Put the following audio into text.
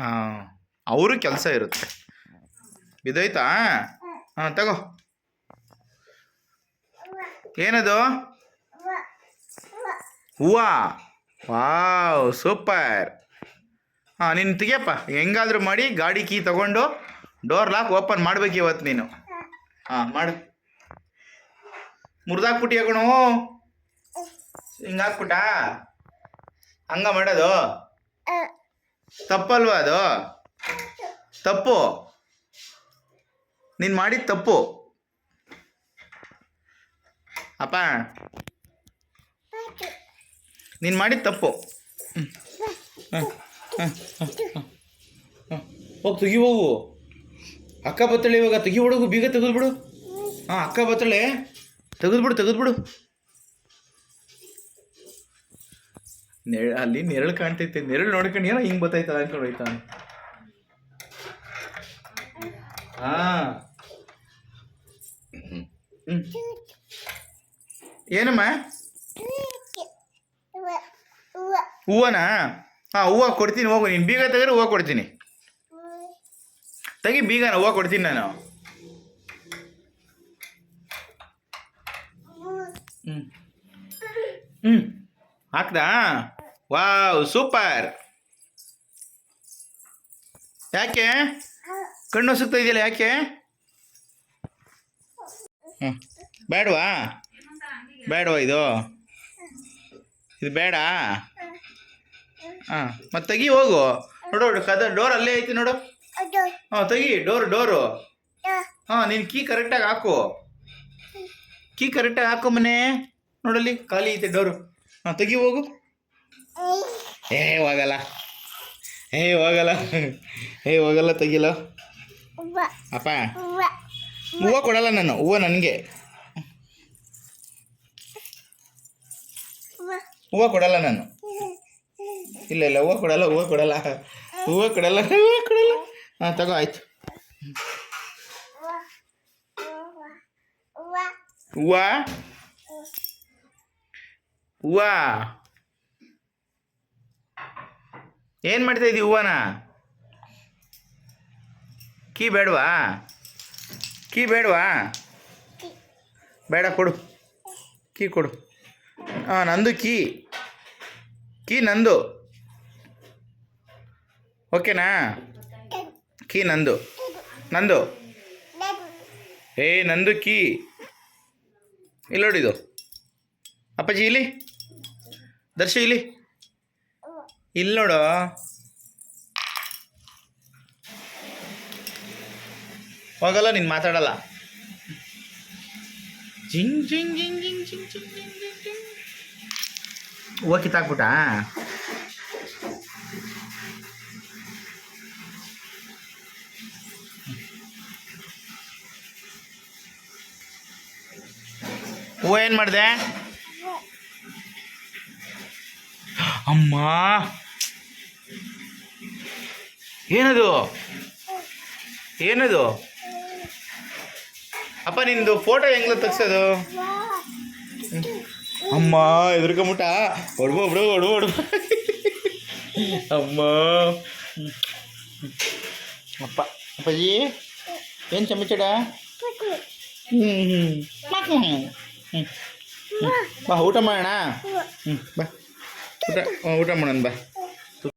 ಹಾಂ ಅವರು ಕೆಲಸ ಇರುತ್ತೆ. ಬಿದ್ದೋಯ್ತಾ ಹಾಂ, ತಗೋ. ಏನದು? ಹೂವ. Wow, super. ಹಾಂ, ನೀನು ತೆಗಿಯಪ್ಪ. ಹೆಂಗಾದರೂ ಮಾಡಿ, ಗಾಡಿ ಕೀ ತಗೊಂಡು ಡೋರ್ ಲಾಕ್ ಓಪನ್ ಮಾಡ್ಬೇಕು ಇವತ್ತು ನೀನು. ಹಾಂ, ಮಾಡು. ಮುರಿದಾಕ್ಬಿಟ್ಟಿ ಕಣು? ಹಿಂಗಾಕ್ಬಿಟ್ಟ ಹಂಗ ಮಾಡೋದು? ತಪ್ಪಲ್ವಾ ಅದು? ತಪ್ಪು. ನೀನು ಮಾಡಿದ ತಪ್ಪು. ಅಪ್ಪ. ನೀನು ಮಾಡಿದ ತಪ್ಪು. ಹೋಗಿ ತೆಗಿ ಹೋಗು. ಅಕ್ಕ ಬತ್ತಳೆ ಇವಾಗ ತೆಗಿ ಹುಡುಗು, ಬೀಗ ತೆಗೆದ್ಬಿಡು. ಹಾಂ, ಅಕ್ಕ ಬತ್ತಳೆ. ತೆಗೆದ್ಬಿಡು ತೆಗೆದ್ಬಿಡು. ನೆರ ಅಲ್ಲಿ ನೆರಳು ಕಾಣ್ತೈತೆ. ನೆರಳು ನೋಡ್ಕೊಂಡು ಏನೋ ಹಿಂಗೆ ಬತ್ತೈತದ ಅನ್ಕೊಂಡು ಹೋಯ್ತಾನೆ ಹಾಂ. ಏನಮ್ಮ? ಹೂವನಾ? ಹಾಂ, ಹೂವು ಕೊಡ್ತೀನಿ, ಹೋಗು. ನೀನು ಬೀಗ ತೆಗೆದ್ರೆ ಹೂವು ಕೊಡ್ತೀನಿ. ತೆಗಿ ಬೀಗನ, ಹೂವು ಕೊಡ್ತೀನಿ ನಾನು. ಹ್ಞೂ ಹ್ಞೂ ಹಾಕ್ದಾ? Wow, super. ಯಾಕೆ? ಕಣ್ಣು ಸುತ್ತ ಇದೆಯಲ್ಲ ಯಾಕೆ? ಹ್ಞೂ ಬೇಡವಾ? ಬೇಡವಾ ಇದು? ಇದು ಬೇಡ? ಹಾಂ, ಮತ್ತೆ ತೆಗಿ ಹೋಗು. ನೋಡು, ಕದ, ಡೋರ್ ಅಲ್ಲೇ ಐತಿ ನೋಡು. ಹಾಂ, ತೆಗಿ, ಡೋರ್, ಡೋರು. ಹಾಂ, ನೀನು ಕೀ ಕರೆಕ್ಟಾಗಿ ಹಾಕು. ಕೀ ಕರೆಕ್ಟಾಗಿ ಹಾಕು ಮನೆ. ನೋಡಲ್ಲಿ, ಖಾಲಿ ಐತೆ ಡೋರು. ಹಾಂ, ತೆಗಿ ಹೋಗು. ಏ, ಹೋಗಲ್ಲ. ಏ ಹೋಗಲ್ಲ. ಏ, ಹೋಗಲ್ಲ ತೆಗಿಲ್ಲ ಅಪ್ಪ. ಹೂವು ಕೊಡಲ್ಲ ನಾನು, ಹೂವು ನನಗೆ. ಹೂವು ಕೊಡಲ್ಲ ನಾನು. ಇಲ್ಲ ಇಲ್ಲ, ಹೂವು ಕೊಡಲ್ಲ ಹೂವು ಕೊಡಲ್ಲ. ಹೂವು ಕೊಡಲ್ಲ ಹೂವು ಕೊಡಲ್ಲ. ಹಾಂ, ತಗೋ, ಆಯ್ತು. ಹೂವ? ಹೂವ? ಏನು ಮಾಡ್ತಾ ಇದ್ದೀವಿ ಹೂವನ? ಕೀ ಬೇಡವಾ? ಕೀ ಬೇಡವಾ? ಬೇಡ ಕೊಡು. ಕೀ ಕೊಡು. ಹಾಂ ನಂದು ಕೀ. ಕೀ ನಂದು. ಓಕೆನಾ? ಕೀ ನಂದು. ನಂದು. ಏ ನಂದು ಕೀ. ಇಲ್ಲೋಡಿದು ಅಪ್ಪಾಜಿ ಇಲ್ಲಿ. ದರ್ಶಿ, ಇಲ್ಲಿ. ಇಲ್ಲಿ ನೋಡು. ಹೋಗಲ್ಲ, ನೀನು ಮಾತಾಡಲ್ಲ. ಜಿಂಗ್ ಜಿಂಗ್ ಜಿಂಗ್ ಜಿಂಗ್ ಜಿಂಗ್ ಜಿಂಗ್ ಜಿಂಗ್ ಜಿಂಗ್ ಜಿಂಗ್. ಹೂವು ಏನು ಮಾಡಿದೆ? ಅಮ್ಮ ಏನದು ಏನದು ಅಪ್ಪ ನಿಂದು ಫೋಟೋ ಹೆಂಗ್ಲ ತೆಗ್ಸೋದು ಅಮ್ಮ ಎದುರ್ಕೊಂಬಿಟ್ಟ ಹೊಡ್ಬೋ ಬಿಡು ಹೊಡ್ಬೋ ಹೊಡ್ಬೋ ಅಮ್ಮ ಅಪ್ಪ ಅಪ್ಪಾಜಿ ಏನು ಚಮಚಡ ಹ್ಞೂ ಹ್ಞೂ ಹ್ಞೂ ಬಾ ಊಟ ಮಾಡೋಣ ಹ್ಞೂ ಬಾ ಊಟ ಊಟ ಮಾಡೋಣ ಬಾ.